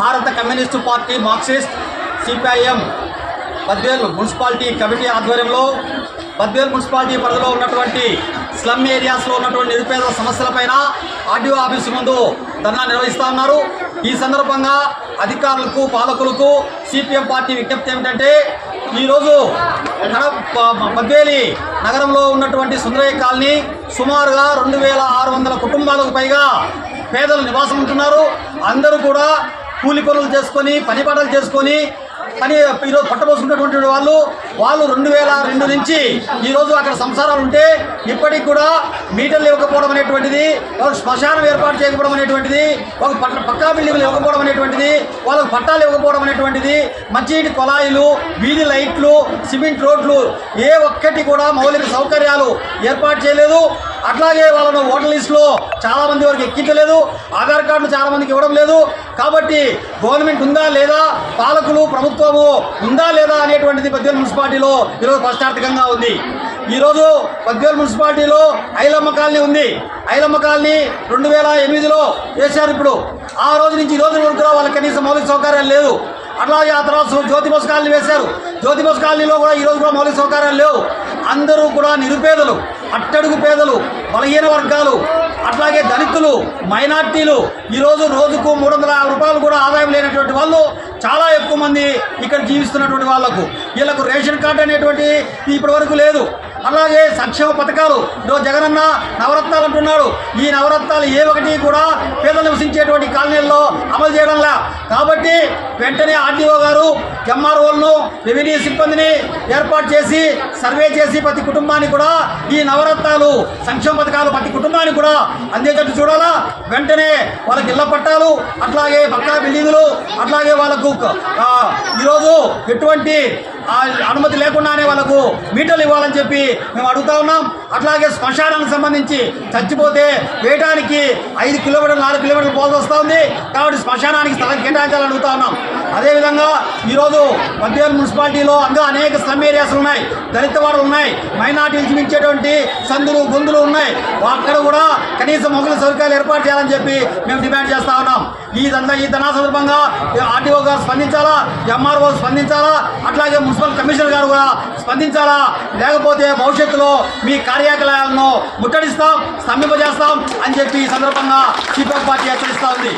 భారత communist party Marxist CPIM Badvel municipality committee ఆధ్వర్యంలో Badvel municipality పరిధిలో ఉన్నటువంటి స్లమ్ ఏరియాస్లో ఉన్నటువంటి నిరుపేద సమస్యలపైన ఆర్డీఓ ఆఫీసు ముందు ధర్నా నిర్వహిస్తా ఉన్నారు. ఈ సందర్భంగా అధికారులకు పాలకులకు సిపిఎం పార్టీ విజ్ఞప్తి ఏమిటంటే ఈరోజు బద్వేలి నగరంలో ఉన్నటువంటి సుందరయ్య కాలనీ సుమారుగా రెండు వేల ఆరు వందల కుటుంబాలకు పైగా పేదలు నివాసం ఉంటున్నారు. అందరూ కూడా కూలి పనులు చేసుకొని పని పాటలు చేసుకొని పని ఈరోజు పట్టబోసుకున్నటువంటి వాళ్ళు వాళ్ళు రెండు వేల రెండు నుంచి ఈరోజు అక్కడ సంసారాలు ఉంటే ఇప్పటికి కూడా మీటర్లు ఇవ్వకపోవడం అనేటువంటిది వాళ్ళకి శ్మశానం ఏర్పాటు చేయకపోవడం అనేటువంటిది ఒక పట్ట పక్కా బిల్డింగ్లు ఇవ్వకపోవడం అనేటువంటిది వాళ్ళకి పట్టాలు ఇవ్వకపోవడం అనేటువంటిది మంచినీటి కొలాయిలు వీధి లైట్లు సిమెంట్ రోడ్లు ఏ ఒక్కటి కూడా మౌలిక సౌకర్యాలు ఏర్పాటు చేయలేదు. అట్లాగే వాళ్ళను ఓటర్ లిస్టులో చాలామంది వరకు ఎక్కించలేదు. ఆధార్ కార్డులు చాలామందికి ఇవ్వడం లేదు. కాబట్టి గవర్నమెంట్ ఉందా లేదా? పాలకులు ప్రభుత్వము ఉందా లేదా అనేటువంటిది పద్వేలు మున్సిపాలిటీలో ఈరోజు ప్రశ్నార్థకంగా ఉంది. ఈరోజు పద్వేలు మున్సిపాలిటీలో ఐలమ్మ కాలనీ ఉంది. ఐలమ్మ కాలనీ రెండు వేల ఎనిమిదిలో వేశారు ఇప్పుడు. ఆ రోజు నుంచి ఈ రోజు వరకు వాళ్ళకి కనీసం మౌలిక సౌకర్యాలు లేదు అట్లాగే ఆ తర్వాత జ్యోతి బస్ కాలనీ వేశారు. జ్యోతి బస్ కాలనీలో కూడా ఈరోజు కూడా మౌలిక సౌకర్యాలు లేవు. అందరూ కూడా నిరుపేదలు. అట్టడుగు పేదలు బలహీన వర్గాలు అట్లాగే దళితులు మైనార్టీలు ఈరోజు రోజుకు మూడు వందల రూపాయలు కూడా ఆదాయం లేనటువంటి వాళ్ళు చాలా ఎక్కువ మంది ఇక్కడ జీవిస్తున్నటువంటి వాళ్ళకు వీళ్ళకు రేషన్ కార్డు అనేటువంటి ఇప్పటి వరకు లేదు. అలాగే సంక్షేమ పథకాలు. ఈరోజు జగనన్న నవరత్నాలు అంటున్నాడు. ఈ నవరత్నాలు ఏ ఒకటి కూడా పేదలు నివసించేటువంటి కాలనీల్లో అమలు చేయడంలా. కాబట్టి వెంటనే ఆర్డీఓ గారు ఎంఆర్ఓలను రెవెన్యూ సిబ్బందిని ఏర్పాటు చేసి సర్వే చేసి ప్రతి కుటుంబానికి కూడా ఈ నవరత్నాలు సంక్షేమ పథకాలు ప్రతి కుటుంబానికి కూడా అందేటట్టు చూడాలా? వెంటనే వాళ్ళకి ఇళ్ళ పట్టాలు అట్లాగే పక్కా బిల్డింగులు అట్లాగే వాళ్ళకు ఈరోజు ఎటువంటి అనుమతి లేకుండానే వాళ్ళకు మీటర్లు ఇవ్వాలని చెప్పి మేము అడుగుతా ఉన్నాం. అట్లాగే శ్మశానానికి సంబంధించి చచ్చిపోతే వేయడానికి ఐదు కిలోమీటర్లు నాలుగు కిలోమీటర్లు పోల్సి వస్తూ ఉంది. కాబట్టి శ్మశానానికి స్థలం కేటాయించాలని అడుగుతా ఉన్నాం. అదేవిధంగా ఈరోజు మధ్యవేల్ మున్సిపాలిటీలో అందులో అనేక స్లమ్ ఏరియాస్ ఉన్నాయి దళిత వాడలు ఉన్నాయి మైనార్టీలు జీవించేటువంటి సందులు గొంతులు ఉన్నాయి. అక్కడ కూడా కనీసం మొగల సౌకర్యాలు ఏర్పాటు చేయాలని చెప్పి మేము డిమాండ్ చేస్తా ఉన్నాం. ఈ దందా ఈ ధనా సందర్భంగా ఆర్టీఓ గారు స్పందించాలా? ఎంఆర్ఓ స్పందించాలా? అట్లాగే మున్సిపల్ కమిషనర్ గారు కూడా స్పందించాలా? లేకపోతే భవిష్యత్తులో మీ కార్యకలాపాలను ముట్టడిస్తాం స్తంభింపజేస్తాం అని చెప్పి ఈ సందర్భంగా సిపిఎం పార్టీ హెచ్చరిస్తా ఉంది.